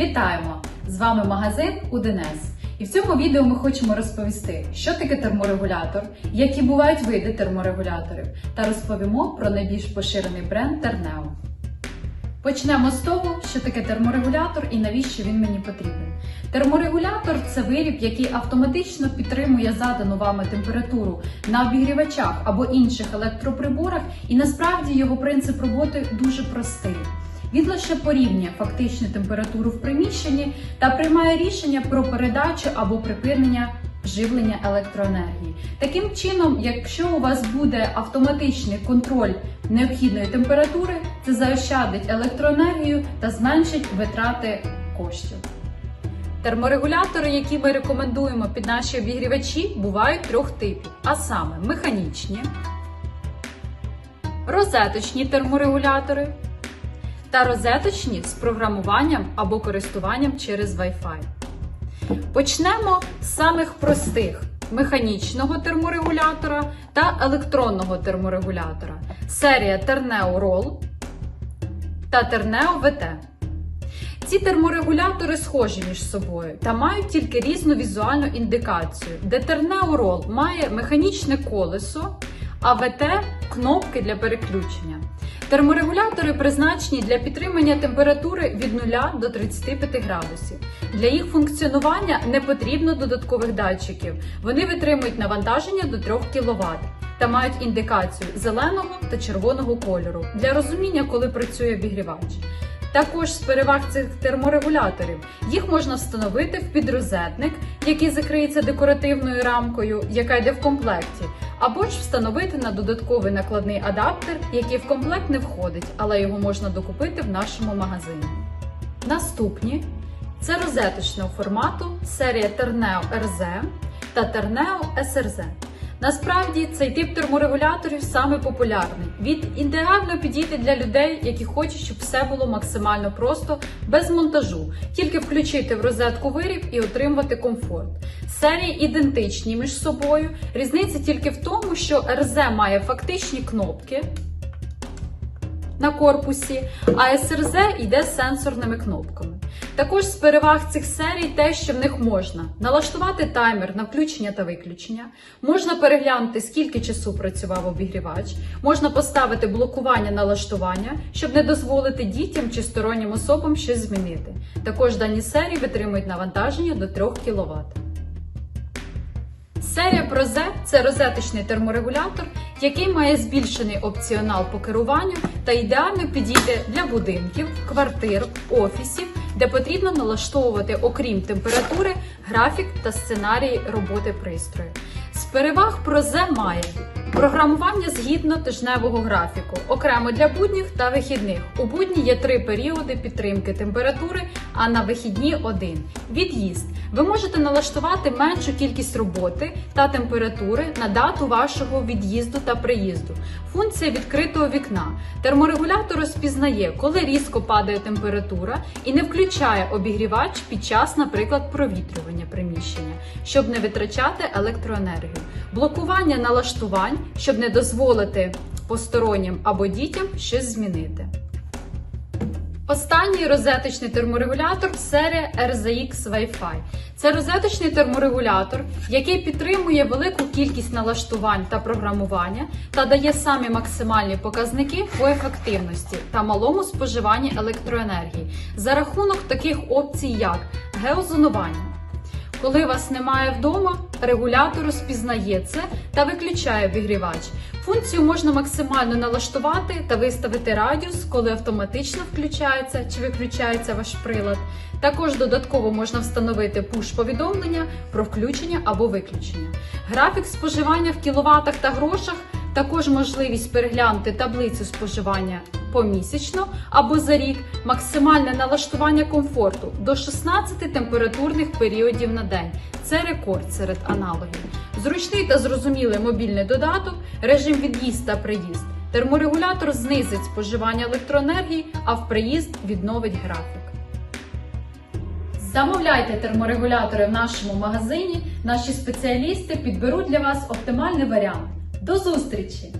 Вітаємо! З вами магазин Уденес. І в цьому відео ми хочемо розповісти, що таке терморегулятор, які бувають види терморегуляторів, та розповімо про найбільш поширений бренд Тернео. Почнемо з того, що таке терморегулятор і навіщо він мені потрібен. Терморегулятор це виріб, який автоматично підтримує задану вами температуру на обігрівачах або інших електроприборах, і насправді його принцип роботи дуже простий. Він лише порівнює фактичну температуру в приміщенні та приймає рішення про передачу або припинення живлення електроенергії. Таким чином, якщо у вас буде автоматичний контроль необхідної температури, це заощадить електроенергію та зменшить витрати коштів. Терморегулятори, які ми рекомендуємо під наші обігрівачі, бувають трьох типів: а саме механічні, розеточні терморегулятори та розеточні з програмуванням або користуванням через Wi-Fi. Почнемо з самих простих механічного терморегулятора та електронного терморегулятора. Серія Terneo Roll та Terneo VT. Ці терморегулятори схожі між собою та мають тільки різну візуальну індикацію, де Terneo Roll має механічне колесо, а VT – кнопки для переключення. Терморегулятори призначені для підтримання температури від 0 до 35 градусів. Для їх функціонування не потрібно додаткових датчиків. Вони витримують навантаження до 3 кВт та мають індикацію зеленого та червоного кольору для розуміння, коли працює обігрівач. Також з переваг цих терморегуляторів їх можна встановити в підрозетник, який закриється декоративною рамкою, яка йде в комплекті, або ж встановити на додатковий накладний адаптер, який в комплект не входить, але його можна докупити в нашому магазині. Наступні це розеточного формату серія Terneo RZ та Terneo SRZ. Насправді цей тип терморегуляторів саме популярний. Він ідеально підійде для людей, які хочуть, щоб все було максимально просто, без монтажу, тільки включити в розетку виріб і отримувати комфорт. Серії ідентичні між собою. Різниця тільки в тому, що РЗ має фактичні кнопки на корпусі, а СРЗ йде з сенсорними кнопками. Також з переваг цих серій те, що в них можна налаштувати таймер на включення та виключення, можна переглянути, скільки часу працював обігрівач, можна поставити блокування налаштування, щоб не дозволити дітям чи стороннім особам щось змінити. Також дані серії витримують навантаження до 3 кВт. Серія ProZ – це розеточний терморегулятор, який має збільшений опціонал по керуванню та ідеально підійде для будинків, квартир, офісів, де потрібно налаштовувати, окрім температури, графік та сценарій роботи пристрою. З переваг ProZ має програмування згідно тижневого графіку, окремо для будніх та вихідних. У будні є три періоди підтримки температури, а на вихідні один. Від'їзд. Ви можете налаштувати меншу кількість роботи та температури на дату вашого від'їзду та приїзду. Функція відкритого вікна. Терморегулятор розпізнає, коли різко падає температура і не включає обігрівач під час, наприклад, провітрювання приміщення, щоб не витрачати електроенергію. Блокування налаштувань, щоб не дозволити постороннім або дітям щось змінити. Останній розеточний терморегулятор серія RZX Wi-Fi. Це розеточний терморегулятор, який підтримує велику кількість налаштувань та програмування та дає самі максимальні показники по ефективності та малому споживанні електроенергії за рахунок таких опцій, як геозонування. Коли вас немає вдома, регулятор розпізнає це та виключає обігрівач. Функцію можна максимально налаштувати та виставити радіус, коли автоматично включається чи виключається ваш прилад. Також додатково можна встановити пуш-повідомлення про включення або виключення. Графік споживання в кіловатах та грошах, також можливість переглянути таблицю споживання помісячно або за рік, максимальне налаштування комфорту до 16 температурних періодів на день. Це рекорд серед аналогів. Зручний та зрозумілий мобільний додаток, режим від'їзд та приїзд. Терморегулятор знизить споживання електроенергії, а в приїзд відновить графік. Замовляйте терморегулятори в нашому магазині. Наші спеціалісти підберуть для вас оптимальний варіант. До зустрічі!